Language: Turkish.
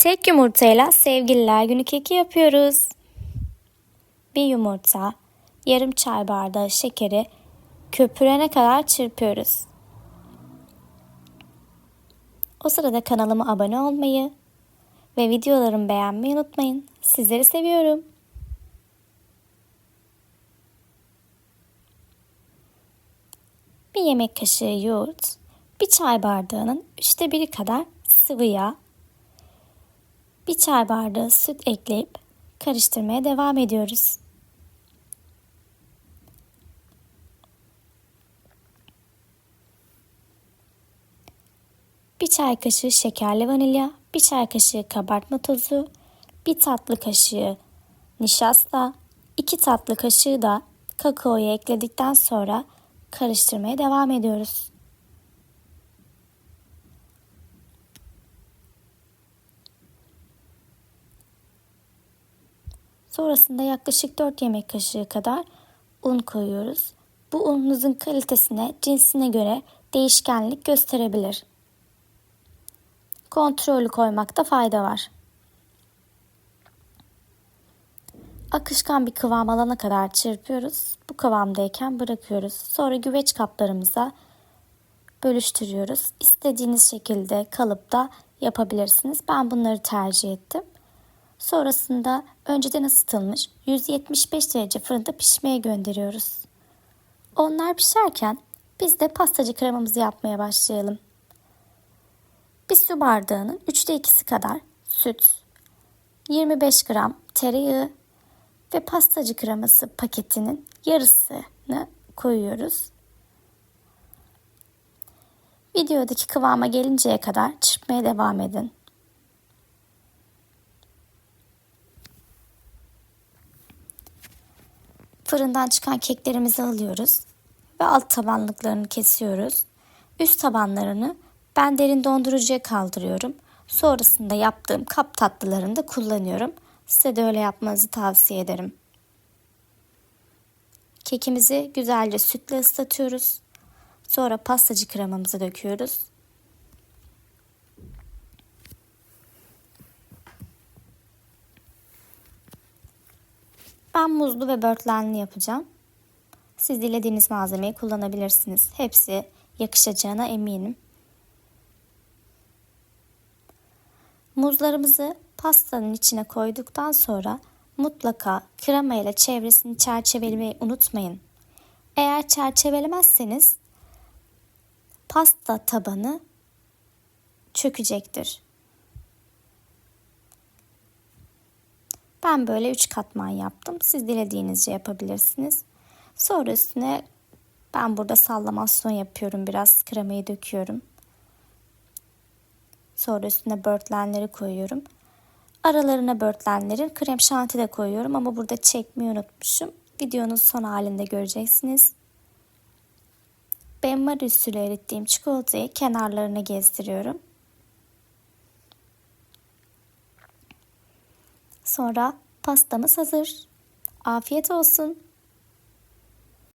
Tek yumurtayla sevgililer günü keki yapıyoruz. Bir yumurta, yarım çay bardağı şekeri köpürene kadar çırpıyoruz. O sırada kanalıma abone olmayı ve videolarımı beğenmeyi unutmayın. Sizleri seviyorum. Bir yemek kaşığı yoğurt, bir çay bardağının üçte biri kadar sıvı yağ, bir çay bardağı süt ekleyip karıştırmaya devam ediyoruz. Bir çay kaşığı şekerli vanilya, bir çay kaşığı kabartma tozu, bir tatlı kaşığı nişasta, iki tatlı kaşığı da kakaoyu ekledikten sonra karıştırmaya devam ediyoruz. Sonrasında yaklaşık 4 yemek kaşığı kadar un koyuyoruz. Bu ununuzun kalitesine, cinsine göre değişkenlik gösterebilir. Kontrollü koymakta fayda var. Akışkan bir kıvam alana kadar çırpıyoruz. Bu kıvamdayken bırakıyoruz. Sonra güveç kaplarımıza bölüştürüyoruz. İstediğiniz şekilde kalıpta yapabilirsiniz. Ben bunları tercih ettim. Sonrasında önceden ısıtılmış 175 derece fırında pişmeye gönderiyoruz. Onlar pişerken biz de pastacı kremamızı yapmaya başlayalım. Bir su bardağının 3'te 2'si kadar süt, 25 gram tereyağı ve pastacı kreması paketinin yarısını koyuyoruz. Videodaki kıvama gelinceye kadar çırpmaya devam edin. Fırından çıkan keklerimizi alıyoruz ve alt tabanlıklarını kesiyoruz. Üst tabanlarını ben derin dondurucuya kaldırıyorum. Sonrasında yaptığım kap tatlılarını da kullanıyorum. Size de öyle yapmanızı tavsiye ederim. Kekimizi güzelce sütle ıslatıyoruz. Sonra pastacı kremamızı döküyoruz. Ben muzlu ve börtlenli yapacağım. Siz dilediğiniz malzemeyi kullanabilirsiniz. Hepsi yakışacağına eminim. Muzlarımızı pastanın içine koyduktan sonra mutlaka krema ile çevresini çerçevelemeyi unutmayın. Eğer çerçevelemezseniz pasta tabanı çökecektir. Ben böyle 3 katman yaptım. Siz dilediğinizce yapabilirsiniz. Sonra üstüne ben burada sallamasyon yapıyorum. Biraz kremayı döküyorum. Sonra üstüne börtlenleri koyuyorum. Aralarına börtlenlerin krem şanti de koyuyorum ama burada çekmeyi unutmuşum. Videonun son halinde göreceksiniz. Benmari usulü erittiğim çikolatayı kenarlarına gezdiriyorum. Sonra pastamız hazır. Afiyet olsun.